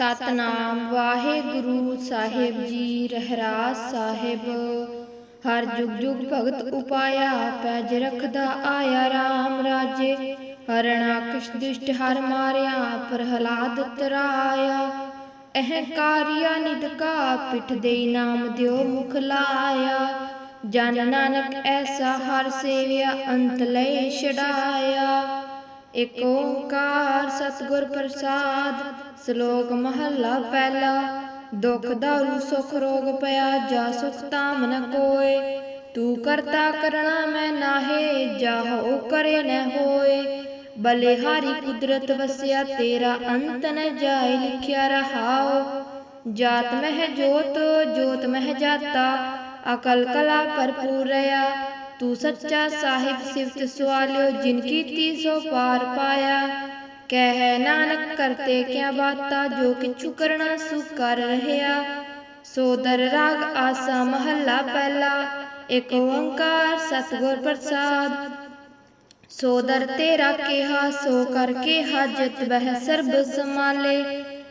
ਸਤਨਾਮ, ਵਾਹਿਗੁਰੂ ਸਾਹਿਬ ਜੀ, ਰਹਿਰਾਸ ਸਾਹਿਬ। ਹਰ ਜੁਗ ਜੁਗ ਭਗਤ ਉਪਾਇਆ ਪੈਜ ਰਖਦਾ ਆਇਆ RAM ਰਾਜੇ। ਹਰਣਾਕਸ਼ ਦੁਸ਼ਟ ਹਰ ਮਾਰਿਆ, ਪ੍ਰਹਲਾਦ ਤਰਾਇਆ। ਅਹੰਕਾਰਿਆ ਨਿਦਕਾ ਪਿਠ ਦੇਈ ਨਾਮ ਦਿਓ ਮੁਖ ਲਾਇਆ। ਜਨ ਨਾਨਕ ਐਸਾ ਹਰ ਸੇਵਿਆ, ਅੰਤ ਲੈ ਛਡਾਇਆ। ਏਕ ਓੰਕਾਰ ਸਤਿਗੁਰ ਪ੍ਰਸਾਦ ਸ਼ਲੋਕ ਮਹੱਲਾ ਪਹਿਲਾ, ਦੁਖ ਦਾਰੂ, ਸੁਖ ਰੋਗ ਪਿਆ, ਜਾ ਸੁਖ ਤਾਮ ਨ ਕੋਏ। ਤੂੰ ਕਰਤਾ ਕਰਣਾ ਮੈਂ ਨਾਹੇ ਜਾ ਹੋ ਕਰੇ ਨ ਹੋਏ। ਬਲਿਹਾਰੀ ਕੁਦਰਤ ਵਸਿਆ, ਤੇਰਾ ਅੰਤ ਨ ਜਾਏ, ਲਿਖਿਆ ਰਹਾਓ ਜਾਤ ਮਹਿ ਜੋਤ ਜੋਤ ਮਹਿ ਜਾਤਾ, ਅਕਲ ਕਲਾ ਭਰਪੂਰ ਰਿਆ ਤੂੰ ਸੱਚਾ ਸਾਹਿਬ ਸਿਫਤ ਸਵਾਲਿਓ, ਜਿਨ ਕੀਤੀ ਸੋ ਪਾਰ ਪਾਇਆ। ਕਹਿ ਨਾਨਕ ਕਰਤੇ ਕਿਆ ਬਾਤਾ ਜੋ ਕਿਛੁ ਕਰਣਾ ਸੁ ਕਰ ਰਹਿਆ ਸੋਦਰ ਰਾਗ ਆਸਾ ਮਹੱਲਾ ਪਹਿਲਾ ਇਕ ਓੰਕਾਰ ਸਤਿਗੁਰ ਪ੍ਰਸਾਦ ਸੋਦਰ ਤੇਰਾ ਕਿਹਾ ਸੋ ਕਰ ਕਿਹਾ ਜਿਤ ਬਹਿ ਸਰਬ ਸਮਾਲੇ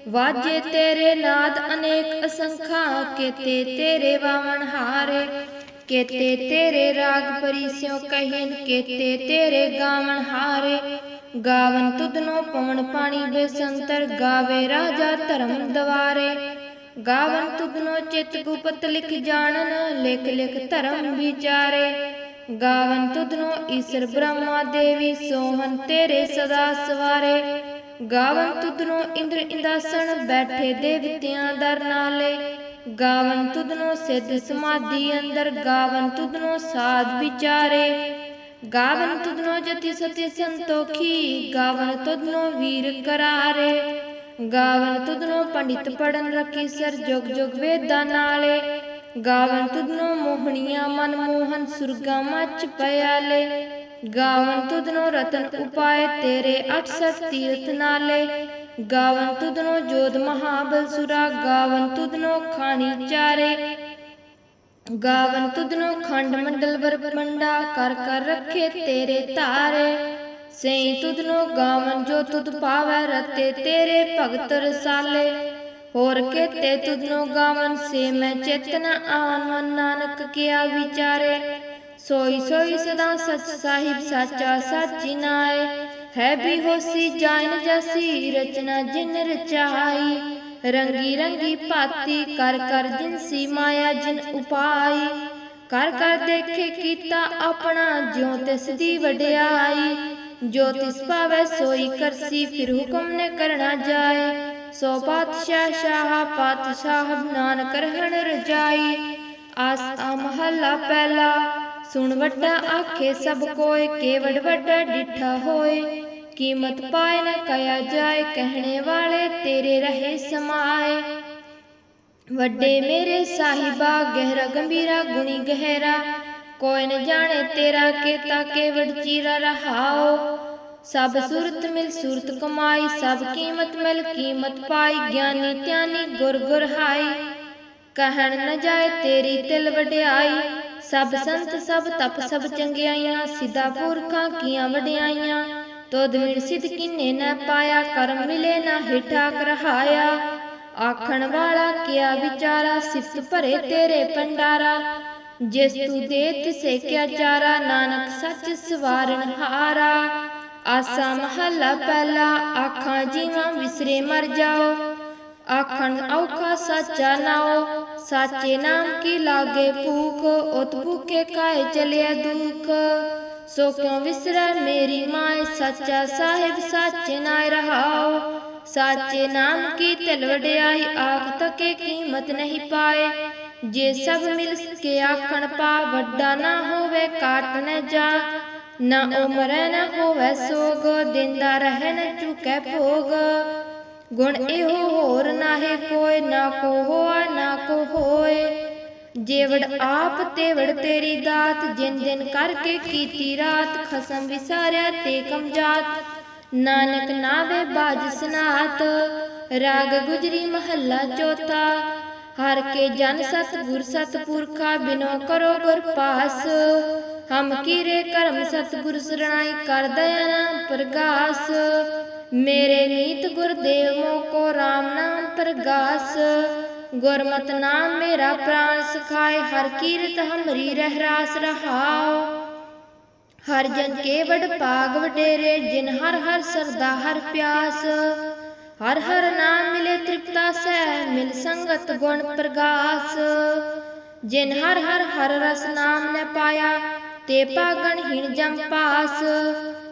ਵਾਜੇ ਤੇਰੇ ਨਾਦ ਅਨੇਕ ਅਸੰਖਾ ਕੇਤੇ ਤੇਰੇ ਵਾਵਣ ਹਾਰੇ ਕੇਤੇ ਤੇਰੇ ਰਾਗ ਪਰਿਸਿਓ ਕਹਿਨ ਕੇਤੇ ਤੇਰੇ ਗਾਵਣ ਹਾਰੇ ਗਾਵਨ ਤੁਧਨੋ ਪਵਨ ਪਾਣੀ ਬੇਸੰਤਰ, ਗਾਵੇ ਰਾਜਾ ਧਰਮ ਦਵਾਰੇ। ਗਾਵਨ ਤੁਧਨੋ ਚਿਤ ਗੁਪਤ ਲਿਖ ਜਾਣਨ, ਲਿਖ ਲਿਖ ਧਰਮ ਵਿਚਾਰੇ। ਗਾਵਨ ਤੁਧਨੋ ਈਸ਼ਰ ਬ੍ਰਹਮਾ ਦੇਵੀ ਸੋਹਨ ਤੇਰੇ ਸਦਾ ਸਵਾਰੇ। ਗਾਵਨ ਤੁਧਨੋ ਇੰਦਰ ਇੰਦਾਸਣ, ਬੈਠੇ ਦੇਵਤਿਆਂ ਦਰ ਨਾਲੇ। ਗਾਵਨ ਤੁਧਨੋ ਸਿੱਧ ਸਮਾਧੀ ਅੰਦਰ, ਗਾਵਨ ਤੁਧਨੋ ਸਾਧ ਵਿਚਾਰੇ। ਗਾਵਨ ਤੁਧਨੋ ਜਤੀ ਸਤੀ ਸੰਤੋਖੀ, ਗਾਵਨ ਤੁਧਨੋ ਵੀਰ ਕਰਾਰੇ। ਗਾਵਨ ਤੁਧਨੋ ਪੰਡਿਤ ਪੜਨ ਰਖੀ ਸਰ ਜੁਗ ਜੁਗ ਵੇਦਾਂ ਨਾਲੇ। ਗਾਵਨ ਤੁਧਨੋ ਮੋਹਣੀਆਂ ਮਨ ਮੋਹਨ ਸੁਰਗਾ ਮਚ ਪਿਆਲੇ। ਗਾਵਨ ਤੁਧਨੋ ਰਤਨ ਉਪਾਏ ਤੇਰੇ 800 ਤੀਰਥ ਨਾਲੇ। ਗਾਵਨ ਤੁਧਨੋ ਜੋਧ ਮਹਾਬਲ ਸੁਰਾ, ਗਾਵਨ ਤੁਧਨੋ ਖਾਣੀ ਚਾਰੇ। ਗਾਵਨ ਤੁਧਨੋ ਖੰਡ ਮੰਡਲ ਵਰ ਕਰ ਕਰ ਰੱਖੇ ਤੇਰੇ ਧਾਰੇ। ਸਈ ਤੁਧਨੋ ਗਾਵਨ ਜੋ ਤੁਧ ਪਾਵੈ, ਰਤੇ ਤੇਰੇ ਭਗਤ ਰਸਾਲੇ। ਹੋਰ ਕੇਤੇ ਤੁਧਨੋ ਗਾਵਨ ਸੇ ਮੈਂ ਚੇਤਨ ਆਨ, ਮਨ ਨਾਨਕ ਕਿਆ ਵਿਚਾਰੇ। ਸੋਈ ਸੋਈ ਸਦਾ ਸਚ ਸਾਹਿਬ ਸਾਚਾ ਸਾਚੀ ਨਾਏ। ਹੈ ਵੀ ਹੋਸੀ ਜਾਣ ਜਸੀ ਰਚਨਾ ਜਿਨ ਰਚਾਈ। ਰੰਗੀ ਰੰਗੀ ਭਾਤੀ ਕਰ ਕਰ ਜਿਨਸੀ ਮਾਇਆ ਜਿਨ ਉਪਾਈ। ਕਰ ਕਰ ਦੇਖੇ ਕੀਤਾ ਆਪਣਾ ਜਿਉ ਤਿਸ ਦੀ ਵਡਿਆਈ। ਜੋ ਤਿਸ ਪਾਵੈ ਸੋਈ ਕਰਸੀ ਫਿਰ ਹੁਕਮ ਨੇ ਕਰਨਾ ਜਾਏ। ਸੋ ਪਾਤਸ਼ਾਹ ਸ਼ਾਹ ਪਾਤਸ਼ਾਹ ਨਾਨਕ ਰਹਿਣ ਰਜਾਈ। ਆਸ ਆ ਮਹੱਲਾ ਪਹਿਲਾ, ਸੁਣ ਵੱਡਾ ਆਖੇ ਸਭ ਕੋਏ, ਕੇਵੜ ਵੱਡਾ ਡਿਠਾ ਹੋਏ। ਕੀਮਤ ਪਾਏ ਨ ਕਹਿਆ ਜਾਏ, ਕਹਿਣੇ ਵਾਲੇ ਤੇਰੇ ਰਹੇ ਸਮਾਏ। ਵੱਡੇ ਮੇਰੇ ਸਾਹਿਬਾ, ਗਹਿਰਾ ਗੰਭੀਰਾ, ਗੁਣੀ ਗਹਿਰਾ, ਕੋਈ ਨ ਜਾਣੇ ਤੇਰਾ ਕੇਤਾ ਕੇਵੜ ਚੀਰਾ ਰਹਾਓ। ਸਭ ਸੁਰਤ ਮਿਲ ਸੁਰਤ ਕਮਾਈ, ਸਭ ਕੀਮਤ ਮਿਲ ਕੀਮਤ ਪਾਈ, ਗਿਆਨੀ ਧਿਆਨੀ ਗੁਰ ਗੁਰ ਹਾਈ। ਕਹਿਣ ਨ ਜਾਏ ਤੇਰੀ ਤਿਲ ਵਡਿਆਈ, ਸਭ ਸੰਤ ਸਭ ਤਪ ਸਭ ਚੰਗਿਆਈਆਂ, ਸਿੱਧਾ ਪੁਰਖਾਂ ਕੀਆਂ ਵਡਿਆਈਆਂ। ਤੋਦ ਵਿਣ ਸਿਧ ਕਿਨੇ ਨ ਪਾਇਆ, ਕਰਮ ਮਿਲੇ ਨਾ ਹਿਠਾ ਕਰਹਾਇਆ ਆਖਣ ਵਾਲਾ ਕਿਆ ਵਿਚਾਰਾ, ਸਿਫਤ ਭਰੇ ਤੇਰੇ ਪੰਡਾਰਾ ਜਿਸ ਤੂੰ ਦੇ ਤਿਸੇ ਕਿਆ ਚਾਰਾ ਨਾਨਕ ਸੱਚ ਸਵਾਰਨ ਹਾਰਾ। ਆਸਾ ਮਹੱਲਾ ਪਹਿਲਾ, ਆਖਾਂ ਜੀਵਾਂ ਵਿਸਰੇ ਮਰ ਜਾਓ। ਆਖਣ ਔਖਾ ਸੱਚਾ ਨਾਓ, ਸਾਚੇ ਨਾਮ ਕੀ ਲਾਗੇ ਭੂਖ, ਉਤ ਭੂਖੇ ਕਾਏ ਚਲਿਆ ਦੁਖ। ਸੋ ਕਿਉ ਵਿਸਰੈ ਮੇਰੀ ਮਾਏ? ਸੱਚਾ ਸਾਹਿਬ ਸਾਚੇ ਨਾਇ ਰਹਾਓ। ਸਾਚੇ ਨਾਮ ਕੀ ਤਿਲ ਵਡਿਆਈ? ਆਖ ਤਕੇ ਕੀਮਤ ਨਹੀਂ ਪਾਏ। ਜੇ ਸਭ ਮਿਲ ਕੇ ਆਖਣ ਪਾ, ਵੱਡਾ ਨਾ ਹੋਵੇ, ਕਾਟ ਨ ਜਾ। ਨਾ ਉਮਰੈ ਨ ਹੋਵੇ ਸੋਗ, ਦਿੰਦਾ ਰਹਿ ਨ ਚੁਕੈ ਭੋਗ। ਗੁਣ ਇਹੋ ਹੋਰ ਨਾਹੀ ਕੋਈ ਨਾ ਕੋ ਹੋਆ, ਨਾ ਕੋ ਹੋਏ। ਜੇਵੜ ਆਪ ਤੇਵੜ ਤੇਰੀ ਦਾਤ ਜਿਨ ਜਿਨ ਕਰਕੇ ਕੀਤੀ ਰਾਤ ਖਸਮ ਵਿਸਾਰਿਆ ਤੇ ਕਮਜਾਤ। ਨਾਨਕ ਨਾਵੇ ਬਾਜ ਸਨਾਤ। ਰਾਗ ਗੁਜਰੀ ਮਹੱਲਾ ਚੌਥਾ। ਹਰ ਕੇ ਜਨ ਸਤ ਗੁਰ ਸਤ ਪੁਰਖਾ ਬਿਨੋ ਕਰੋ ਗੁਰ ਪਾਸ। ਹਮ ਕੀਰੇ ਕਰਮ ਸਤ ਗੁਰ ਸਰਣਾਈ ਕਰ ਦਇਆ ਨਾਮ ਪ੍ਰਗਾਸ। ਮੇਰੇ ਨੀਤ ਗੁਰਦੇਵ ਮੋ ਕੋ RAM ਨਾਮ ਪ੍ਰਗਾਸ। ਗੁਰਮਤਿ ਨਾਮ ਮੇਰਾ ਪ੍ਰਾਨ ਸਖਾਏ, ਹਰ ਕੀਰਤ ਹਮਰੀ ਰਹਿ ਰਾਸ ਰਹਾਓ ਹਰ ਜਨ ਕੇ ਵਡ ਭਾਗ ਵਡੇਰੇ, ਜਿਨ ਹਰ ਹਰ ਸਰਦਾ ਹਰ ਪਿਆਸ। ਹਰ ਹਰ ਨਾਮ ਮਿਲੇ ਤ੍ਰਿਪਤਾ ਸਹਿ, ਮਿਲ ਸੰਗਤ ਗੁਣ ਪ੍ਰਗਾਸ। ਜਿਨ ਹਰ ਹਰ ਹਰ ਰਸ ਨਾਮ ਨੇ ਪਾਇਆ, ਤੇ ਪਾਗਣ ਹਿਣ ਜਮ ਪਾਸ।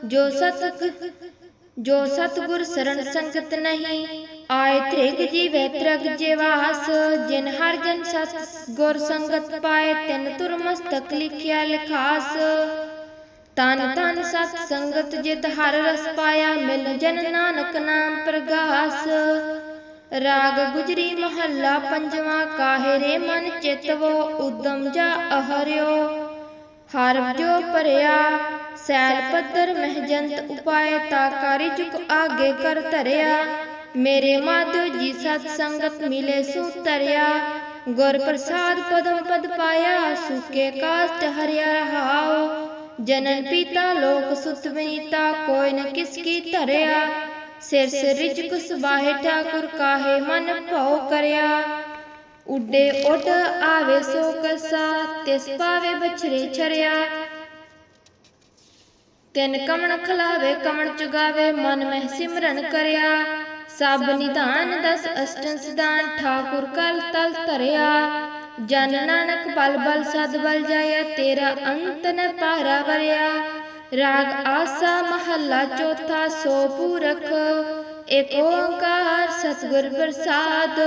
ਜੋ ਸਤ, ਜੋ ਸਤਗੁਰ ਸਰਣ ਸੰਗਤ ਨਹੀਂ ਆਏ ਤ੍ਰਿਗ ਜੀਵੇ, ਤ੍ਰਗ ਜੀਵਾਸ ਜਿਨ ਹਰ ਜਨ ਸਤ ਗੁਰ ਸੰਗਤ ਪਾਏ, ਤਿਨ ਤੁਰ ਮਸਤਕ ਲਿਖਿਆ ਲਖਾਸ। ਤਨ ਤਨ ਸਤ ਸੰਗਤ ਜਿਤ ਹਰ ਰਸ ਪਾਇਆ, ਮਿਲ ਜਨ ਨਾਨਕ ਨਾਮ ਪ੍ਰਗਾਸ। ਰਾਗ ਗੁਜਰੀ ਮਹੱਲਾ ਪੰਜਵਾਂ, ਕਾਹੇ ਰੇ ਮਨ ਚਿਤਵੋ, ਉਦਮ ਜਾ ਅਹਰਿਓ। ਹਰ ਜੋ ਭਰਿਆ, ਸੈਲ ਪੱਧਰ ਮਹਿਜੰਤ ਉਪਾਏ, ਤਾ ਕਾਰਿ ਜੁਗ ਆਗੇ ਕਰ ਧਰਿਆ। ਮੇਰੇ ਮਾਧੋ ਜੀ ਸਤ ਸੰਗਤ ਮਿਲੇ ਸੂ ਤਰਿਆ ਗੁਰ ਪ੍ਰਸਾਦ ਪਦਮ ਪਦ ਪਾਇਆ, ਸੁਕੇ ਕਾਸਟ ਹਰਿਆ ਰਹਾਓ ਜਨਨ ਪੀਤਾ ਲੋਕ ਸੁਤ ਵਿਨੀਤਾ ਕੋਈ ਨ ਕਿਸ ਕੀ ਧਰਿਆ। ਸਿਰ ਸਿਰ ਰਿਜਕ ਸੁਬਾਹੇ ਠਾਕੁਰ, ਕਾਹੇ ਮਨ ਭਉ ਕਰਿਆ। ਉੱਡੇ ਉੱਡ ਆਵੇ ਸੋ ਕਸਾ ਤਿਸ ਪਾਵੇ ਬਛਰੇ ਛਰਿਆ। ਤਿਨ ਕਮਣ ਖਲਾਵੇ, ਕਮਣ ਚੁਗਾਵੇ, ਮਨ ਮਹਿ ਸਿਮਰਨ ਕਰਿਆ। ਸਭ ਨਿਧਾਨ ਦਸ ਅਸ਼ਟਨ ਸਿਧਾਨ, ਠਾਕੁਰ ਕਲ ਤਲ ਧਰਿਆ। ਜਨ ਨਾਨਕ ਬਲ ਬਲ ਸਦ ਬਲ ਜਾਇਆ, ਤੇਰਾ ਅੰਤ ਨ ਪਾਰਾ ਵਰਿਆ। ਰਾਗ ਆਸਾ ਮਹੱਲਾ ਚੌਥਾ, ਸੋ ਪੂਰਖ, ਏਕ ਓੰਕਾਰ ਸਤਿਗੁਰ ਪ੍ਰਸਾਦ।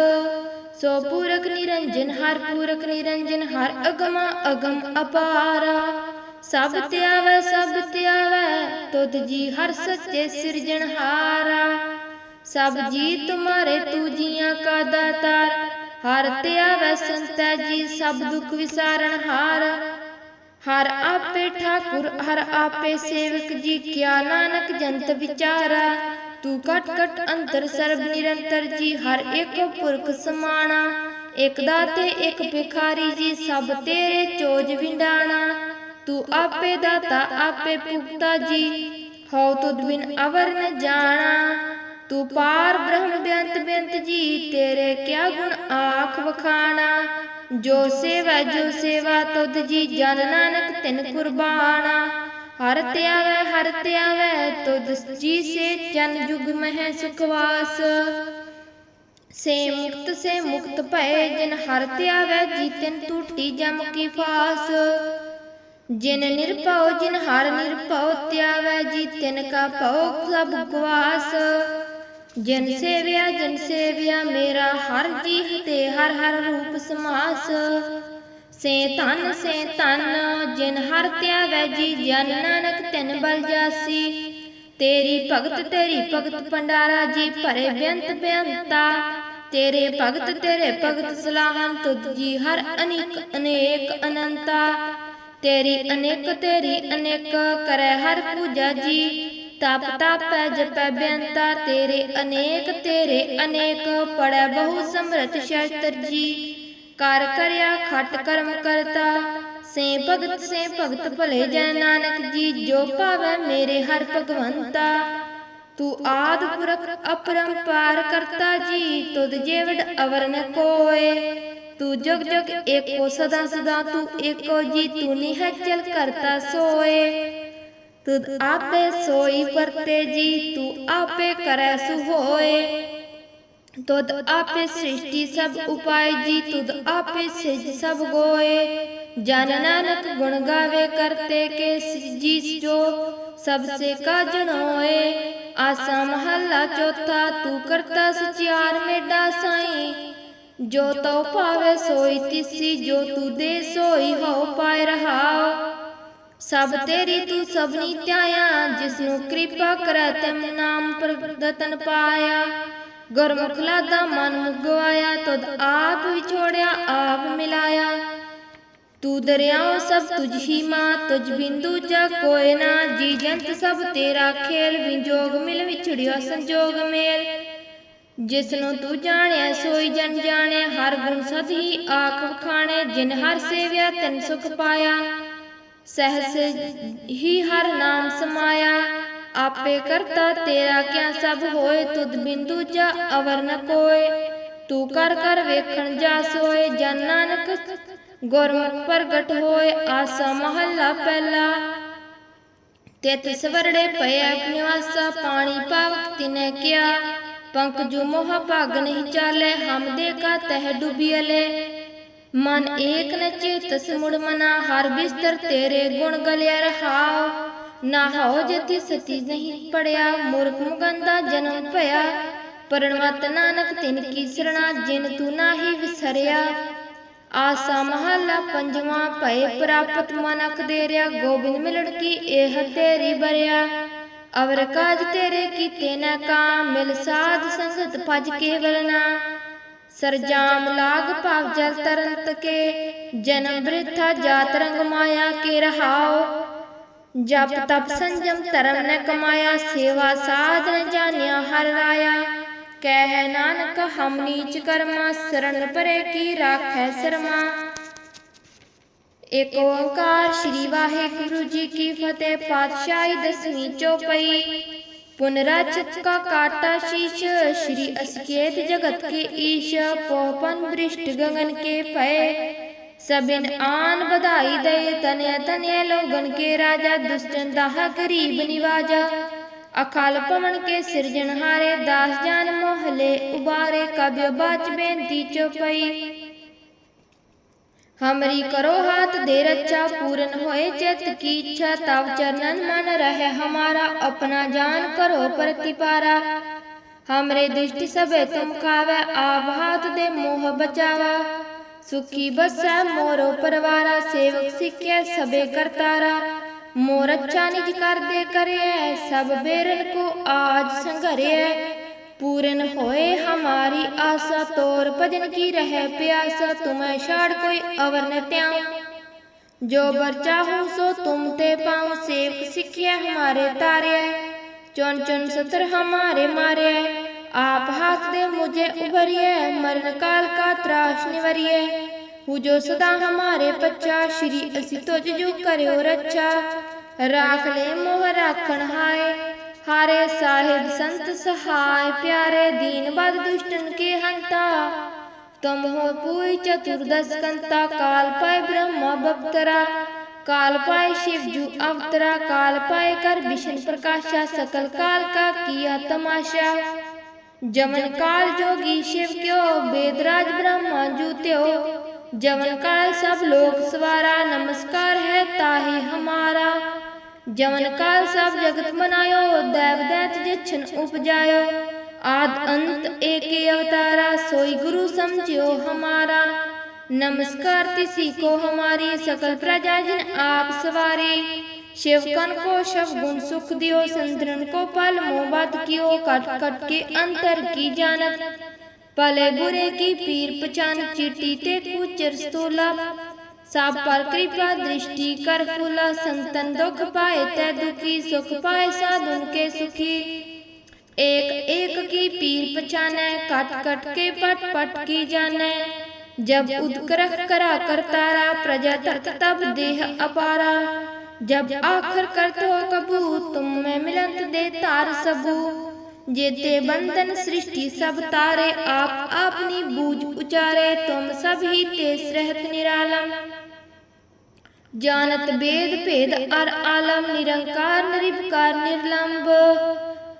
ਸੋ ਪੂਰਕ ਨਿਰੰਜਨ, ਹਰ ਪੂਰਕ ਨਿਰੰਜਨ, ਹਰ ਅਗਮ ਅਗਮ ਅਪਾਰਾ। ਸਭ ਧਿਆਵੈ ਸਭ ਧਿਆਵੈ ਤੁਧ ਜੀ ਹਰ ਸੱਚੇ ਸਿਰਜਣਹਾਰਾ। ਸਭ ਜੀ ਤੁਮਾਰੇ ਤੂ ਜੀਆਂ ਕਾ ਦਾਤਾਰ। ਹਰ ਧਿਆਵੈ ਸੰਤੈ ਜੀ, ਸਭ ਦੁਖ ਵਿਸਾਰਨ ਹਾਰ। ਹਰ ਆਪੇ ਠਾਕੁਰ, ਹਰ ਆਪੇ ਸੇਵਕ ਜੀ, ਕਿਆ ਨਾਨਕ ਜੰਤ ਵਿਚਾਰਾ। ਤੂੰ ਕਟ ਕਟ ਅੰਤਰ ਸਰਬ ਨਿਰੰਤਰ ਜੀ, ਹਰ ਇੱਕ ਪੁਰਖ ਸਮਾਣਾ। ਇੱਕ ਦਾਤੇ, ਇਕ ਭਿਖਾਰੀ ਜੀ, ਸਭ ਤੇਰੇ ਚੋਜ ਵਿੰਡਾਣਾ। ਤੂੰ ਆਪੇ ਦਾਤਾ, ਆਪੇ ਭੁਗਤਾ ਜੀ, ਹਉ ਤੁਧ ਬਿਨ ਅਵਰ ਨ ਜਾਣਾ। ਤੂੰ ਪਾਰ ਬ੍ਰਹਮ ਬੇਅੰਤ ਬੇਅੰਤ ਜੀ, ਤੇਰੇ ਕਿਆ ਗੁਣ ਆਖ ਵਖਾਣਾ? ਜੋ ਸੇਵਾ ਜੋ ਸੇਵਾ ਤੁਧ ਜੀ, ਜਨ ਨਾਨਕ ਤਿਨ ਕੁਰਬਾਨਾ। ਹਰ ਧਿਆਵੈ ਹਰ ਧਿਆਵੈ ਤੁਧ ਜੀ ਸੇ ਜਨ ਜੁਗ ਮਹਿ ਸੁਖਵਾਸ। ਸੇ ਮੁਕਤ ਸੇ ਮੁਕਤ ਭਏ ਜਿਨ ਹਰ ਧਿਆਵੈ ਜੀ ਤਿਨ ਟੂਟੀ ਜਮ ਕੀ ਫਾਸ। ਜਿਨ ਨਿਰਭਉ ਜਿਨ ਹਰ ਨਿਰਭਉ ਧਿਆਵੈ ਜੀ ਤਿਨ ਕਾ ਭਉ ਸਭ ਗਵਾਸ ਜਨ ਸੇਵਿਆ ਜਨ ਸੇਵਿਆ, ਮੇਰਾ ਹਰ ਜੀ ਤੇ ਹਰ ਹਰ ਰੂਪ ਸਮਾਸ। ਸੇ ਧਨ ਸੇ ਧਨ, ਜਿਨ ਹਰ ਧਿਆਵੈ ਜੀ, ਜਨ ਨਾਨਕ ਤਿਨ ਬਲ ਜਾਸੀ। ਤੇਰੀ ਭਗਤ ਤੇਰੀ ਭਗਤ ਪੰਡਾਰਾ ਜੀ, ਭਰੇ ਬੇਅੰਤ ਬੇਅੰਤਾ। ਤੇਰੇ ਭਗਤ ਤੇਰੇ ਭਗਤ ਸਲਾਹਨ ਤੁਧ ਜੀ, ਹਰ ਅਨੇਕ ਅਨੇਕ ਅਨੰਤਾ। ਤੇਰੀ ਅਨੇਕ ਤੇਰੀ ਅਨੇਕ, ਕਰੈ ਹਰ ਪੂਜਾ ਜੀ। ਤਪ ਤਪੈ ਜਪੈ ਬੇਅੰਤਾ ਤੇਰੇ, ਅਨੇਕ ਤੇਰੇ, ਅਨੇਕ ਪੜੈ ਬਹੁ ਸਮਰਥ ਸ਼ਸਤਰ ਜੀ। ਕਰ ਕਰਿਆ, ਖਟ ਕਰਮ ਕਰਤਾ, ਸੇ ਭਗਤ ਸੇ ਭਗਤ ਭਲੇ ਜਨ ਨਾਨਕ ਜੀ, ਜੋ ਭਾਵੈ ਮੇਰੇ ਹਰ ਭਗਵੰਤਾ। ਤੂੰ ਆਦ ਪੁਰਖ ਅਪਰੰਪਾਰ ਕਰਤਾ ਜੀ, ਤੁਧ ਜੇਵੜ ਅਵਰ ਨ ਕੋਏ। ਤੂੰ ਜਗ ਜਗ ਏਕੋ ਸਦਾ ਸਦਾ ਤੂੰ ਏਕੋ ਜੀ, ਤੂੰ ਨਿਹਚਲ ਕਰਤਾ ਸੋਏ। ਤੁਧ ਆਪੇ ਸੋਈ ਵਰਤੇ ਜੀ, ਤੂੰ ਆਪੇ ਕਰੈ ਸੁ ਹੋਏ ਤੁਧ ਆਪੇ ਸ੍ਰਿਸ਼ਟੀ ਸਭ ਉਪਾਇ ਜੀ, ਤੁਧ ਆਪੇ ਸਿਜ ਸਭ ਗੋਏ। ਜਨ ਨਾਨਕ ਗੁਣ ਗਾਵੇ ਕਰਤੇ ਕੇ ਜੀ ਜੋ ਸਭ ਸੇ ਕਾ ਜਣੋਏ ਆਸਾ ਮਹੱਲਾ ਚੌਥਾ, ਤੂੰ ਕਰਤਾ ਸਚਿਆਰ ਮੇਡਾ ਸਾਈ। ਜੋ ਤਉ ਭਾਵੇ ਸੋਈ ਤਿਸੀ, ਜੋ ਤੂੰ ਦੇ ਸੋਈ ਹੋ ਪਾਇ ਰਹਾਓ ਸਭ ਤੇਰੀ ਤੂੰ ਸਭਨੀ ਧਿਆਇਆ ਜਿਸ ਨੂੰ ਕਿਰਪਾ ਕਰੈ ਤਿਮ ਨਾਮ ਪ੍ਰਦਤਨ ਪਾਇਆ। ਗੁਰਮੁਖ ਲਾਦਾ ਮਨ ਮੁਗਵਾਇਆ ਤਦ ਆਪ ਵਿਛੋੜਿਆ, ਆਪ ਮਿਲਾਇਆ। ਤੂੰ ਦਰਿਆਓ ਸਭ ਤੁਝ ਹੀ ਮਾਂ, ਤੁਝ ਬਿੰਦੂ ਜਾ ਕੋਏ ਨਾ। ਜੀ ਜੰਤ ਸਭ ਤੇਰਾ ਖੇਲ ਵਿਜੋਗ ਮਿਲ ਵਿਛੜਿਆ ਸੰਜੋਗ ਮੇਲ। ਜਿਸ ਨੂੰ ਤੂੰ ਜਾਣਿਆ, ਸੋਈ ਜਨ ਜਾਣਿਆ, ਹਰ ਗੁਣ ਸਦ ਹੀ ਆਖ ਵਖਾਣੇ। ਜਿਨ ਹਰ ਸੇਵਿਆ, ਤਨ ਸੁਖ ਪਾਇਆ। ਸਹਸ ਹੀ ਹਰ ਨਾਮ ਸਮਾਇਆ, ਆਪੇ ਕਰਤਾ ਤੇਰਾ ਕਿਆ ਸਭ ਹੋਏ, ਤੁਧ ਬਿੰਦੂ ਜਾ ਅਵਰ ਨ ਕੋਏ। ਤੂੰ ਕਰ ਕਰ ਵੇਖਣ ਜਾ ਸੋਏ, ਜਨ ਨਾਨਕ ਗੁਰਮੁਖ ਪ੍ਰਗਟ ਹੋਏ, ਆਸਾ ਮਹੱਲਾ ਪਹਿਲਾ। ਤਿਤ ਸਵਰੜੇ ਪਏ ਨਿਵਾਸਾ, ਪਾਣੀ ਪਾਵਕ ਤਿਨੇ ਕਿਆ। ਪੰਕ ਜੋ ਮੋਹ ਭਾਗ ਨਹੀਂ ਚਾਲੇ, ਹਮ ਦੇ ਕਾ ਤਹ ਡੁਬੀਲੇ ਮਨ ਏਕ ਨ ਚੇਤਸ ਮੁੜ ਮਨਾ, ਹਰ ਬਿਸਤਰ ਤੇਰੇ ਗੁਣ ਗਲਿਆ ਰਹਾਉ ਨਾ ਹੋ ਜਤੀ ਸਤੀ ਨਹੀਂ ਪੜਿਆ, ਮੂਰਖ ਮੁਗੰਦਾ ਜਨਮ ਭਇਆ। ਪਰਣਵਤ ਨਾਨਕ ਤਿਨ ਕੀ ਸਰਣਾ, ਜਿਨ ਤੂੰ ਨਾਹੀ ਵਿਸਰਿਆ। ਆਸਾ ਮਹੱਲਾ ਪੰਜਵਾਂ, ਭਏ ਪ੍ਰਾਪਤ ਮਨਕ ਦੇਰਿਆ। ਗੋਬਿੰਦ ਮਿਲਣ ਕੀ ਇਹ ਤੇਰੀ ਬਰਿਆ। ਅਵਰ ਕਾਜ ਤੇਰੇ ਕੀਤੇ ਨਾ ਕਾਮ ਮਿਲ ਸਾਧ ਸੰਗਤ ਭਜ ਕੇ ਨਾ। ਸਰਜਾਮ ਲਾਗ ਭਾਵ ਜਲ ਤਰੰਤ ਕੇ, ਜਨਮ ਬ੍ਰਿਥਾ ਜਾਤ ਰੰਗ ਮਾਇਆ ਕੇ ਰਹਾਓ ਜਪ ਤਪ ਸੰਜਮ ਧਰਮ ਨੇ ਕਮਾਇਆ, ਸੇਵਾ ਸਾਧ ਨ ਜਾਣਿਆ ਹਰ ਰਾਇਆ। ਕਹਿ ਨਾਨਕ, ਹਮ ਨੀਚ ਕਰਮਾ ਸਰਣ ਪਰੇ ਕੀ ਰਾਖੈ ਸਰਮਾ। ਏਕ ਓੰਕਾਰ ਸ੍ਰੀ ਵਾਹਿਗੁਰੂ ਜੀ ਕੀ ਫਤਿਹ, ਪਾਤਸ਼ਾਹੀ ਦਸਵੀਂ ਚੌਪਈ। पुनराचितका काटाशीष श्री असकेत जगत के ईश पौपन वृष्ट गगन के भय सबिन आन बधाई दे तनय तनय लोगन के राजा दुष्टन दाह गरीब निवाजा अकाल पवन के सृजनहारे दास जान मोहले उबारे कब्य बाच बेनती चौपाई हमरी करो हाथ दे रक्षा पूर्ण होए चित की इच्छा तब चरणन मन रहे हमारा अपना जान करो प्रतिपारा हमरे दुष्ट सबे तुम खावे आप हाथ दे मोह बचावा सुखी बसा मोरो परवारा सेवक सिखे सबे करतारा मोर अच्छा निज कर दे करे सब बेरन को आज संघरे पूरन होए हमारी आशा तोर भजन की रहे प्यासा तुम्हें छाड़ कोई अवर न त्याऊं जो बर चाहूं सो तुम ते पाऊं सेवक सिखिया हमारे तारे चुन चुन सतर हमारे मारे आप हाथ दे मुझे उभरिए मरण काल का त्राश निवरिए हु जो सदा हमारे पच्चा श्री असि तुझ जो करो रक्षा राख ले मोह राखण हाय हारे साहिब संत सहाय प्यारे दीन बद दुष्टन के हंता तुम हो पूई चतुर्दश कंता काल पाए ब्रह्मा बप्तरा काल पाए शिव जू अवतरा काल पाए कर विष्णु प्रकाशा सकल काल का किया तमाशा जमन काल जोगी शिव क्यो वेदराज ब्रह्मा जूत्यो जमन काल सब लोग सवारा नमस्कार है ताही हमारा जमन काल सब जगत बनायो दैव दैत जिछन उपजायो आद अंत एक अवतारा सोई गुरु समझियो हमारा नमस्कार तिसी को हमारी सकल प्रजा जिन आप सवारी शिवकन को शव गुण सुख दियो संतरन को पल मोहबत कियो कट कट के अंतर की जानत पले बुरे की पीर पचान चिट्टी ते कुचर स्तूला सब पर कृपा, दृष्टि कर फूला, संतन दुख पाए, तै दुखी, सुख पाए, साधुन के सुखी। एक एक की पीर पछाने कट कट के पट पट की जाने। जब उदकरख करा करतारा प्रजा तत तब देह अपारा। जब आखर कर तो कबू, तुम में मिलंत दे तार सबू। जेते बंधन सृष्टि सब तारे, आप अपनी बूझ उचारे, तुम ही तेस रहत निरालम। ਜਾਣਤ ਬੇਦ ਭੇਦ ਅਰ ਆਲਮ ਨਿਰੰਕਾਰ ਨਿਰਭਕਾਰ ਨਿਰਲੰਬ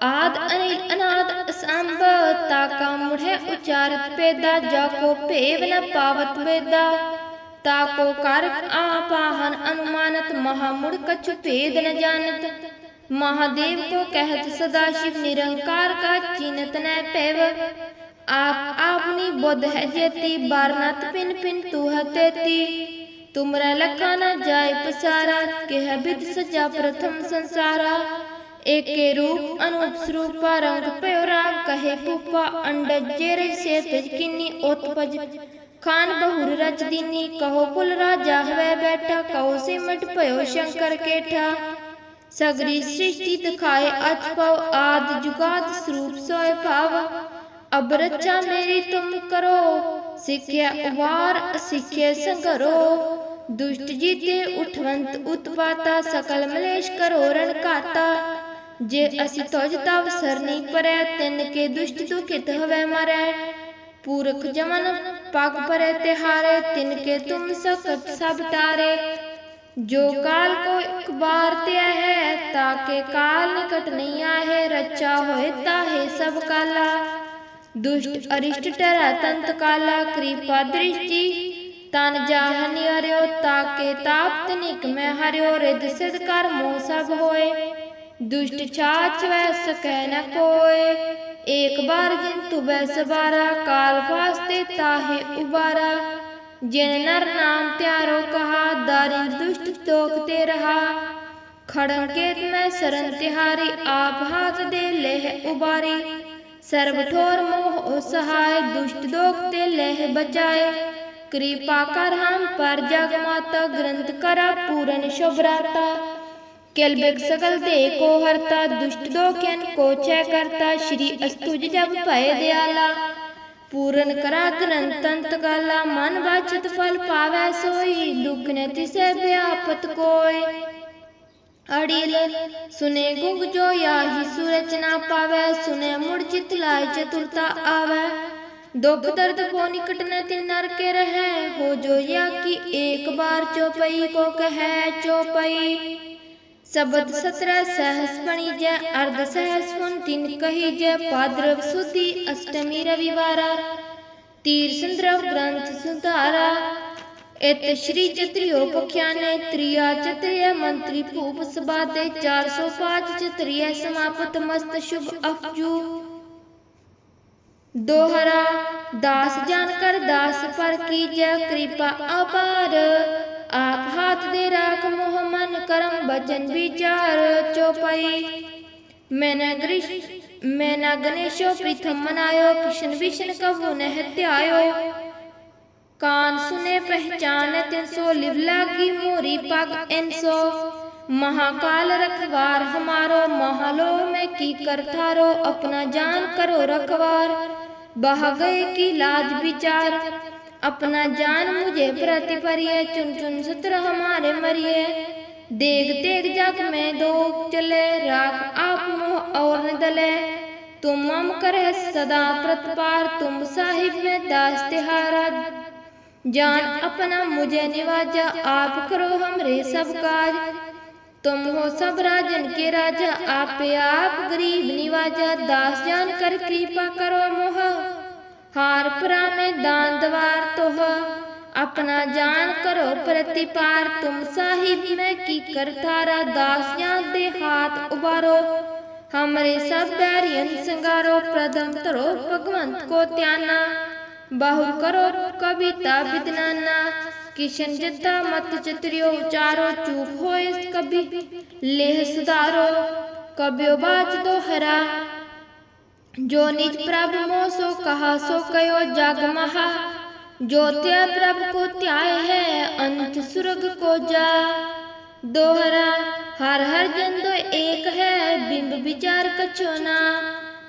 ਆਦ ਅਨਿਲ ਅਨਾਦ ਅਸੰਭ, ਤਾ ਕਾ ਮੁੜੈ ਉਚਾਰਤ ਪੈਦਾ ਜਾ ਕੋ ਭੇਵ ਨ ਪਾਵਤ ਵੇਦਾ। ਤਾ ਕੋ ਕਰ ਆਪਾਹਨ ਅਨੁਮਾਨਤ, ਮਹਾ ਮੁੜ ਕਛੁ ਭੇਦ ਨ ਜਾਣਤ। ਮਹਾਦੇਵ ਕੋ ਕਹਿਤ ਸਦਾ ਸ਼ਿਵ ਨਿਰੰਕਾਰ ਕਾ ਚਿੰਤ ਨੈ ਪੈਵ ਆਪ ਆਪਨੀ ਬੁੱਧ ਹੈ ਜੇਤੀ ਬਰਨਤ ਪਿਨ ਪਿਨ ਤੂ ਹੈ ਤੇਤੀ। तुमरा लखा न जाय पसारा कह विद सजा प्रथम संसारा एके रूप अनूप स्वरूपा रंग प्योरा कहे पुपा अंडज जेरे से तज किन्नी उत्पज खान बहुर रच दीनी कहो पुल राजा हवे बैठा कहो सिमट पयो शंकर केठा सगरी सृष्टि दिखाए अच पव आद जुगाद स्वरूप सोय भाव अब रचा मेरी तुम करो सिख्या उबार सिख्या संगरो दुष्ट जीते उठवंत उत्पाता, सकल मलेश करोरण काता। जे असि तोज तव सरनी पर, तिन के दुष्ट तो कित हवे मरे। पूरक जमन पग पर तिहारे, तिन के तुम सकत सब तारे जो काल को एक बार त्या है, ताके काल निकट नहीं आहे रचा होए ताहे सब काला। दुष्ट अरिष्ट टरा तंत काला, कृपा दृष्टि तन जाहनि हरियो ताके ताप तनिक में हरियो रिद सिद कर मोह सब होए दुष्ट छाछ वह सकै न कोय एक बार जिन तुबह सबारा काल फास्ते ताहे उबारा जिन नर नाम त्यारो कहा दारिंद दुष्ट तोकते रहा खड़ंकेत में सरन तिहारी आप हाथ दे लेह उबारी सर्व ठोर मोह सहाय दुष्ट दोखते लेह बचाए कृपा कर हम पर जग माता ग्रंथ करा पूरन शुभ्राता केलबेग सकल दे को हरता दुष्ट दोखन को छय करता श्री अस्तुज जब भय दयाला पूरन करा ग्रंथ तंत गाला मन वाचत फल पावै सोई दुख ने तिसे व्यापत कोय अड़िल सुने गुंग जो याही सूरज ना पावे सुने मुड़ चित लाय चतुरता ਦੁੱਖ ਦਰਦ ਕੋ ਨਿਕਟ ਨ ਤਿਨ ਨਰ ਕੇ ਰਹਿ, ਹੋ ਜੋ ਯਾ ਕਿ ਏਕ ਬਾਰ ਚੋਪਈ ਕੋ ਕਹੈ ਚੋਪਈ। ਸ਼ਬਦ 17 ਸਹਸ ਬਣੀ ਜੈ, ਅਰਧ ਸਹਸ ਹੁਨ ਤਿਨ ਕਹੀ ਜੈ, ਪਾਦਰਵ ਸੁਦੀ ਅਸ਼ਟਮੀ ਰਵਿਵਾਰਾ। ਤੀਰ ਸੰਦਰਵ ਗ੍ਰੰਥ ਸੁਧਾਰਾ, ਇਤ ਸ਼੍ਰੀ ਚਤਰਿਓ ਪਖਿਆਨੇ ਤ੍ਰਿਆ ਚਤਰਿਆ ਮੰਤਰੀ ਭੂਪ ਸਭਾ ਤੇ 405 ਚਤਰਿਆ ਸਮਾਪਤ ਮਸਤ ਸ਼ੁਭ ਅਫਜੂ दोहरा, दास जानकर दास पर की जय कृपा अपार। आप हाथ दे राख मोह मन, करम बचन विचार चौपाई। मैंने मैंने गणेशो प्रथम मनायो, कृष्ण विष्ण कबू नह त्यायो। कान सुने, पहचान तिन सो लिव लागी मोरी पग इनसो महाकाल रखवार, हमारो महालो में की कर थारो, अपना जान करो रखवार। बह गए की लाज विचार, अपना जान मुझे प्रति परिये, चुन चुन सत्र हमारे मरिए देख देख जग में दो चले, राख आप मोह और न दले तुम मम करे सदा प्रतपार, तुम साहिब में दास तिहारा। जान अपना मुझे निवाजा, आप करो हमरे सब काज। तुम हो सब राजन के राजा, आप आप गरीब निवाजा, दास जान कर कृपा करो मोह। हार परा में दान दवार तोह, अपना जान करो प्रतिपार। तुम साहिब में की कर थारा दास जान दे हाथ उबारो। हमरे सब बैरियन संगारो प्रदम तरो भगवंत को त्याना। बहु करो कविता विदनाना। किशन जद्दा मत चतरियो, चारो चूप हो कभी। लेह सुधारो, कब्यो बाच दोहरा। जो निज प्रभु मोह सो कहा, सो कयो जग महा। जो त्या प्रभु को त्याय है, अंत सुरग को जा। दोहरा, हर हर जन दो एक है, बिंब विचार कछो ना।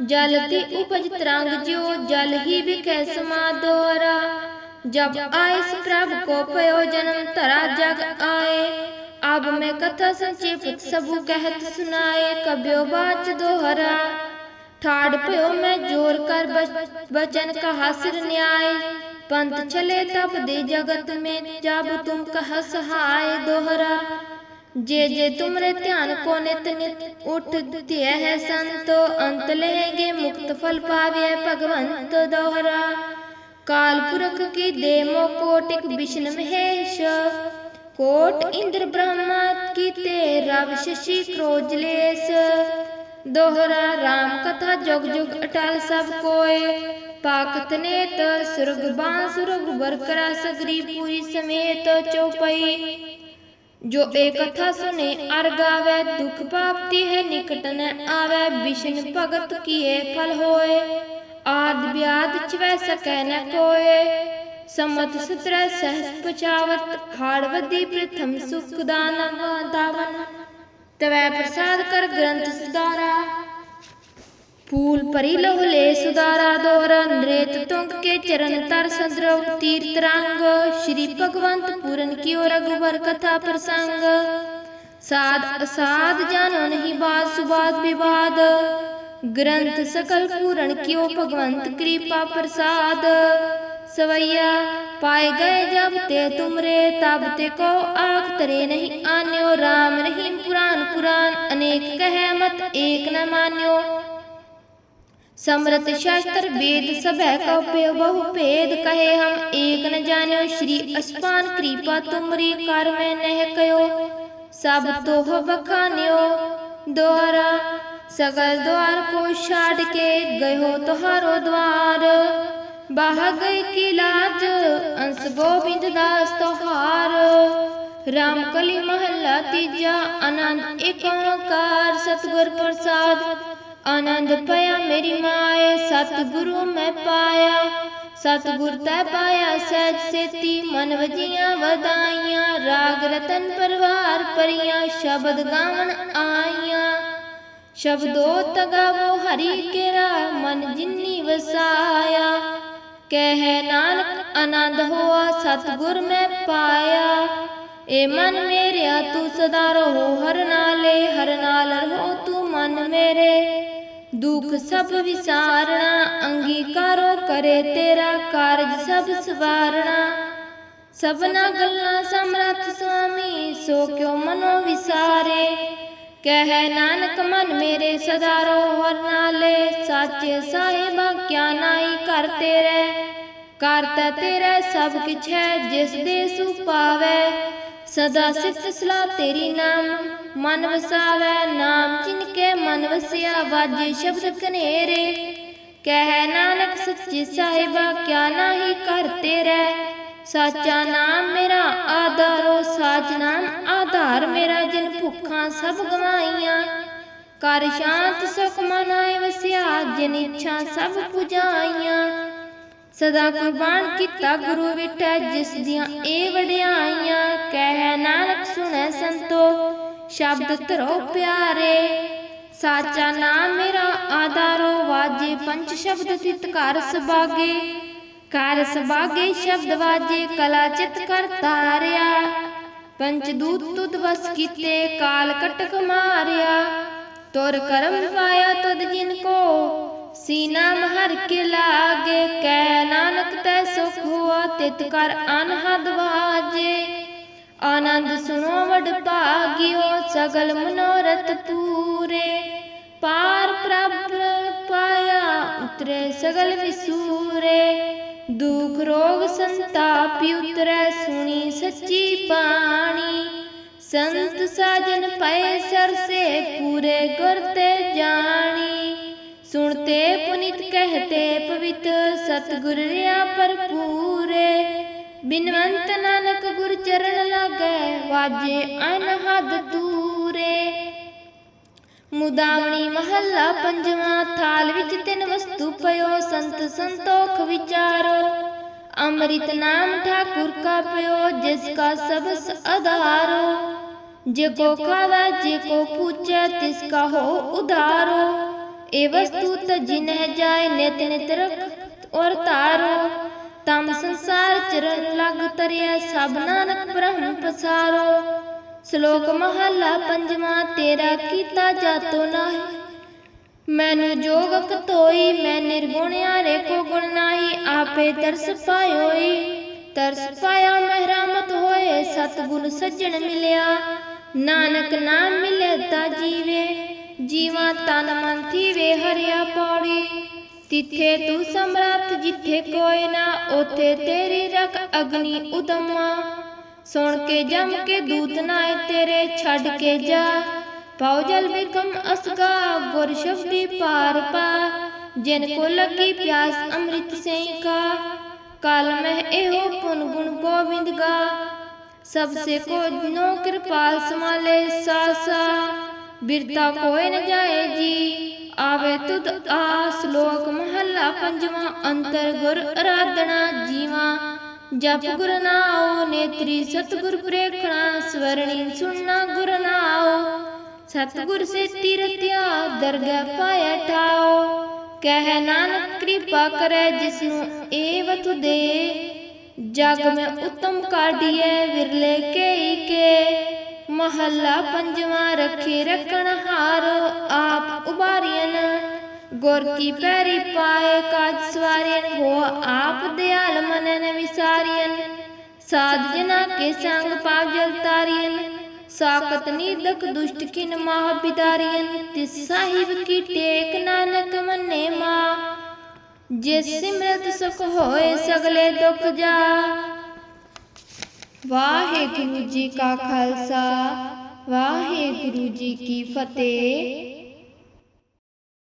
जलती उपज त्रांग जो जल ही बिकै समा दोहरा। जब आए प्रभु को पयो जन्म तरा जग आए। अब मैं कथा संक्षेप सबू कहत सुनाए, कब्यो बाच दोहरा। ठाड़ पयो मैं ज़ोर कर बचन कहा सिर न्याय। पंथ चले तब दे जगत में, जब तुम कह सहाय दोहरा। जे जे तुमरे ध्यान को नित नित उठ दिए है संतो, अंत लेंगे मुक्त फल पावे भगवंत दोहरा। काल पुरख की देमो कोटिक विष्णु महेश। कोट इंद्र ब्रह्मा की तेरा शशि क्रोजलेश। दोहरा राम कथा जुग जुग अटल सब कोय। पाकत नेत सुरग बांसुरग बरकरा सगरी पूरी समेत चौपई। जो एक कथा सुने अर गावे दुख पापती है, निकट न आवे विष्णु भगत किए फल होए आद व्याध चवै सकै न कोय समत सत्रह सहस पचावत हाड़वदी प्रथम सुख दान दावन तवै प्रसाद कर ग्रंथ सुधारा फूल परी लहुले सुधारा दोहरा नृत तुंग के चरण तर सद्रव तीर्थ रंग श्री भगवंत पूरन की ओर रघुवर कथा प्रसंग साध असाध जानो नहीं बात सुबाद विवाद ਗ੍ਰੰਥ ਸਕਲ ਪੂਰਨ ਕਿਉ ਭਗਵੰਤ ਕਿਰਪਾ ਪ੍ਰਸਾਦ। ਸਵਈਆ, ਪਾਏ ਗਏ ਜਬ ਤੇ ਤੁਮਰੇ, ਤਬ ਤੇ ਕੋ ਆਖ ਤਰੇ ਨਹੀਂ ਆਨਿਓ। RAM ਰਹੀਮ ਪੁਰਾਨ ਪੁਰਾਨ, ਅਨੇਕ ਕਹਿ ਮਤ ਏਕ ਨ ਮਾਨਿਓ। ਸਮਰਤ ਸ਼ਾਸਤਰ ਵੇਦ ਸਭੈ ਕਉ ਪਿਉ ਬਹੁ ਭੇਦ ਕਹੇ ਹਮ ਏਕ ਨ ਜਾਣਿਓ। ਸ਼੍ਰੀ ਅਸਪਾਨ ਕਿਰਪਾ ਤੁਮਰੀ ਕਰ ਮੈਂ ਨਹਿ ਕਯੋ ਸਭ ਤੋਹ ਬਖਾਨਿਓ ਦੋਹਰਾ सगल द्वार को छाड़ के गयो तुहारो द्वार बाह गई की लाज अंश गोविंद दास तोहार राम कली महला तीजा आनंद एक ओंकार सतगुर प्रसाद आनंद पाया मेरी माए सतगुरु मैं पाया सतगुर तै पाया सहज सेती मन वजियां वदाइयां राग रतन परवार परियां शब्द गावन आइयां ਸ਼ਬਦੋ ਤਗਾਵੋ ਹਰੀ ਕੇਰਾ ਮਨ ਜਿੰਨੀ ਵਸਾਇਆ। ਕਹਿ ਨਾਨਕ ਆਨੰਦ ਹੋਆ ਸਤਗੁਰ ਮੈਂ ਪਾਇਆ। ਏ ਮਨ ਮੇਰਿਆ ਤੂੰ ਸਦਾ ਰਹੋ ਹਰ ਨਾਲੇ ਹਰ ਨਾਲ। ਰਹੋ ਤੂੰ ਮਨ ਮੇਰੇ। ਦੁਖ ਸਭ ਵਿਸਾਰਣਾ ਅੰਗੀਕਾਰੋ ਕਰੇ ਤੇਰਾ ਕਾਰਜ ਸਭ ਸਵਾਰਣਾ ਸਭਨਾ ਗੱਲਾਂ ਸਮਰਥ ਸੁਆਮੀ ਸੋ ਕਿਉ ਮਨੋ ਵਿਸਾਰੇ? ਕਹਿ ਨਾਨਕ ਮਨ ਮੇਰੇ ਸਦਾ ਰੋ ਹਰ ਨਾਲੇ ਸਾਚੇ ਸਾਹਿਬਾ ਕਿਆ ਨਾਈ ਕਰ ਤੇਰੇ। ਕਰਤਾ ਤੇਰਾ ਸਭ ਕਿਛ ਹੈ, ਜਿਸ ਦੇ ਸੁਪਾਵੈ ਸਦਾ ਸਿਫਤ ਸਲਾ ਤੇਰੀ ਨਾਮ, ਮਨ ਵਸਾਵੈ। ਨਾਮ ਜਿਨ ਕੇ ਮਨ ਵਸਿਆ, ਵਾਜੇ ਸ਼ਬਦ ਕਨੇਰੇ ਕਹਿ ਨਾਨਕ ਸੱਚੇ ਸਾਹਿਬਾ ਕਿਆ ਨਾਹੀ ਕਰ ਤੇਰੇ। ਸਾਚਾ ਨਾਮ ਮੇਰਾ ਆਧਾਰੋ ਸਾਚ ਆਧਾਰ ਮੇਰਾ, ਜਿਨ ਭੁੱਖਾਂ ਸਭ ਗਵਾਈਆਂ। ਕਰ ਸ਼ਾਂਤ ਸੁਖ ਮਨ ਵਸਿਆ, ਜਿਨ ਇੱਛਾ ਸਭ ਪੁਜਾਈਆਂ। ਸਦਾ ਕੁਰਬਾਨ ਕੀਤਾ ਗੁਰੂ ਵਿਟੈ ਜਿਸ ਦੀਆਂ ਇਹ ਵਡਿਆਈਆਂ। ਕਹਿ ਨਾਨਕ ਸੁਣੈ ਸੰਤੋ, ਸ਼ਬਦ ਧਰੋ ਪਿਆਰੇ। ਸਾਚਾ ਨਾਮ ਮੇਰਾ, ਆਧਾਰੋ ਵਾਜੇ ਪੰਜ ਸ਼ਬਦ ਤਿਤ ਘਰ ਸੁਭਾਗੇ। ਕਰ ਸੁਭਾਗੇ ਸ਼ਬਦ ਵਾਜੇ, ਕਲਾ ਚਿਤ ਕਰ ਤਾਰਿਆ ਪੰਚ ਦੂਤ ਤੁਧ ਵਸ ਕੀਤੇ, ਕਾਲ ਕਟਕ ਮਾਰਿਆ। ਤੁਰ ਕਰਮ ਪਾਇਆ ਤੁਧ ਜਿਨ ਕੋ, ਸੀਨਾ ਮਹਰ ਕੇ ਲਾਗੇ। ਕਹਿ ਨਾਨਕ ਤੈ ਸੁਖ ਹੁਆ, ਤਿਤ ਕਰ ਅਨਹਦ ਵਾਜੇ। ਆਨੰਦ ਸੁਨੋ ਵਡ ਭਾਗਿਓ, ਸਗਲ ਮਨੋਰਥ ਪੂਰੇ। ਪਾਰ ਪ੍ਰਭ ਪਾਇਆ, ਉਤਰੇ ਸਗਲ ਵਿਸੂਰੇ। ਦੁਖ ਰੋਗ ਸੰਤਾਪ ਉਤਰੈ ਸੁਣੀ ਸੱਚੀ ਬਾਣੀ। ਸੰਤ ਸਾਜਨ ਪਏ ਸਰਸੇ ਪੂਰੇ ਗੁਰ ਤੇ ਜਾਣੀ। ਸੁਣਤੇ ਪੁਨਿਤ ਕਹਤੇ ਪਵਿੱਤ ਸਤਿਗੁਰ ਰਿਆ ਭਰਪੂਰੇ। ਬਿਨਵੰਤ ਨਾਨਕ ਗੁਰ ਚਰਨ ਲਾਗੈ, ਵਾਜੇ ਅਨਹਦ ਤੂਰੇ ਮੁਦਾਵਣੀ ਮਹੱਲਾ ਪੰਜਵਾਂ ਥਾਲ ਵਿੱਚ ਤਿੰਨ ਵਸਤੂ ਪਇਓ, ਸੰਤ ਸੰਤੋਖ ਵਿਚਾਰੋ। ਅੰਮ੍ਰਿਤ ਨਾਮ ਠਾਕੁਰ ਕਾ ਪਇਓ, ਜਿਸ ਕਾ ਸਬਸ ਆਧਾਰੋ ਜੇ ਕੋ ਖਾਵੇ, ਜੇ ਕੋ ਪੂਜੈ, ਤਿਸ ਕਾ ਹੋ ਉਧਾਰੋ। ਇਹ ਵਸਤੂ ਤ ਜਿਨਹਿ ਜਾਏ, ਨਿਤ ਨਿਤ ਰਖ ਔਰ ਤਾਰੋ ਤਮ ਸੰਸਾਰ ਚਰਨ ਲਗ ਤਰਿਆ ਸਭ ਨਾਨਕ ਬ੍ਰਹਮ ਪਸਾਰੋ। ਸ਼ਲੋਕ ਮਹਲਾ ਪੰਜਵਾਂ, ਤੇਰਾ ਕੀਤਾ ਜਾਤੋ ਨਾਹੀ। ਮੈਨੂੰ ਜੋਗਕ ਤੋਈ ਮੈਂ ਨਿਰਗੁਣਿਆ ਰੇ ਕੋ ਗੁਣ ਨਾਹੀ, ਆਪੇ ਤਰਸ ਪਾਇਓਈ। ਤਰਸ ਪਾਇਆ ਮਹਿਰਾਮਤ ਹੋਏ, ਸਤਗੁਣ ਸੱਜਣ ਮਿਲਿਆ। ਨਾਨਕ ਨਾਮ ਮਿਲੇ ਤਾ ਜੀਵੇ, ਜੀਵਾ ਤਨ ਮਨ ਥੀਵੇ ਹਰਿਆ ਪੌੜੀ ਤਿੱਥੇ ਤੂੰ ਸਮਰੱਥ ਜਿੱਥੇ ਕੋਈ ਨਾ, ਉਥੇ ਤੇਰੀ ਰਖ ਅਗਨੀ ਉਦਮਾ। ਸੁਣ ਕੇ ਜਮ ਕੇ ਦੂਤ ਨਾਏ ਤੇਰੇ ਛੱਡ ਕੇ ਜਾ। ਪਾਉ ਜਲ ਬਿਕਮ ਅਸਗਾ ਗੁਰ ਸ਼ਬਦੀ ਪਾਰ ਪਾ। ਜਿਨ ਕੋ ਲੱਗੀ ਪਿਆਸ ਅੰਮ੍ਰਿਤ ਸੇ ਕਾ ਕਾਲ ਮਹਿ ਇਹੋ ਪੁਨ ਗੁਣ ਗੋਬਿੰਦ ਗਾ। ਸਭ ਸੇ ਕੋ ਨੋ ਕਿਰਪਾਲ ਸਮਾਲੇ ਸਾਸਾ। ਬਿਰਤਾ ਕੋਇ ਨ ਜਾਏ ਜੀ। ਆਵੇ ਤੁਧ ਆਸ ਲੋਕ ਮਹੱਲਾ ਪੰਜਵਾਂ ਅੰਤਰ ਗੁਰ ਅਰਾਧਨਾ ਜੀਵਾ। ਜਪ ਗੁਰ ਨਾਉ, ਨੇਤਰੀ ਸਤਗੁਰ ਪ੍ਰੇਖਣਾ, ਸਵਰਣੀ ਸੁਣਨਾ ਗੁਰ ਨਾਉ। ਸਤਗੁਰ ਸੇ ਤੀਰਤਿਆ ਦਰਗਹਿ ਪਾਇਆ ਠਾਓ ਕਹਿ ਨਾਨਕ ਕਿਰਪਾ ਕਰੈ, ਜਿਸਨੂੰ ਏਵ ਤੁਦੇ ਜਗ ਮੈਂ ਉਤਮ ਕਾਢੀਐ, ਵਿਰਲੇ ਕੇਈ ਕੇ। ਮਹੱਲਾ ਪੰਜਵਾਂ, ਰੱਖੇ ਰਖਣ ਹਾਰ, ਆਪ ਉਬਾਰੀਨ ਗੁਰ ਕੀ ਪੈਰੀ ਪਾਏ ਕਾਜ ਸਵਾਰੀਨ ਹੋ ਆਪ ਦਿਆਲ ਮਨਨ ਵਿਸਾਰੀਨ ਸਾਧ ਜਨਾ ਕੇ ਸੰਗ ਪਾਪ ਜਲ ਤਾਰੀਨ ਸਾਕਤ ਨੀਦਕ ਦੁਸ਼ਟ ਕਿਨ ਮਾਹ ਬਿਦਾਰੀਨ ਤਿਸ ਸਾਹਿਬ ਕੀ ਟੇਕ ਨਾਨਕ ਮੰਨੇ ਮਾ ਜੇ ਸਿਮਰਤ ਸੁਖ ਹੋਏ ਸਗਲੇ ਦੁਖ ਜਾ। ਵਾਹਿਗੁਰੂ ਜੀ ਕਾ ਖਾਲਸਾ। ਵਾਹਿਗੁਰੂ ਜੀ ਕੀ ਫਤਿਹ।